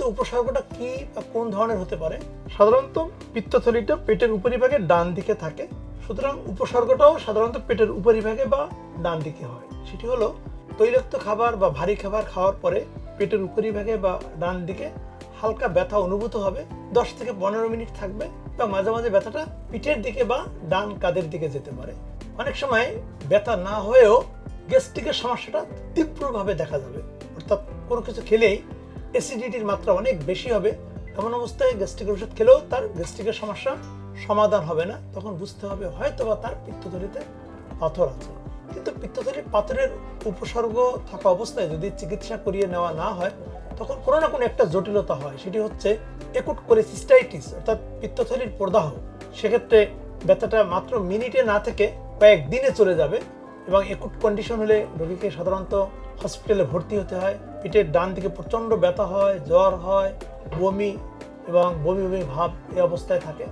মধ্যে উপসর্গটা কি বা কোন ধরনের হতে পারে? সাধারণত পিত্তথলিটা পেটের উপরিভাগে ডান দিকে থাকে। সুতরাং উপসর্গটাও সাধারণত পেটের উপরিভাগে বা ডান দিকে হয়। সেটি হলো তৈলাক্ত খাবার বা ভারী খাবার খাওয়ার পরে পেটের উপরিভাগে বা ডান দিকে হালকা ব্যথা অনুভূত হবে। দশ থেকে পনেরো মিনিট থাকবে বা মাঝে মাঝে ব্যথাটা পিঠের দিকে বা ডান কাঁধের দিকে যেতে পারে। অনেক সময় ব্যথা না হয়েও গ্যাস্ট্রিকের সমস্যাটা তীব্রভাবে দেখা যাবে। অর্থাৎ কোনো কিছু খেলেই অ্যাসিডিটির মাত্রা অনেক বেশি হবে, এমন অবস্থায় গ্যাস্ট্রিকের ওষুধ খেলেও তার গ্যাস্ট্রিকের সমস্যা সমাধান হবে না। তখন বুঝতে হবে হয়তো বা তার পিত্তথলিতে পাথর আছে। কিন্তু পিত্তথলির পাথরের উপসর্গ থাকা অবস্থায় যদি চিকিৎসা করিয়ে নেওয়া না হয়, তখন কোনো না কোনো একটা জটিলতা হয়। সেটি হচ্ছে একুট করে সিস্টাইটিস অর্থাৎ পিত্তথলির প্রদাহ। সেক্ষেত্রে ব্যথাটা মাত্র মিনিটে না থেকে কয়েক দিনে চলে যাবে এবং একুট কন্ডিশন হলে রোগীকে সাধারণত হসপিটালে ভর্তি হতে হয়। পেটের ডান দিকে প্রচণ্ড ব্যথা হয়, জ্বর হয়, বমি এবং বমি বমি ভাব এই অবস্থায় থাকে।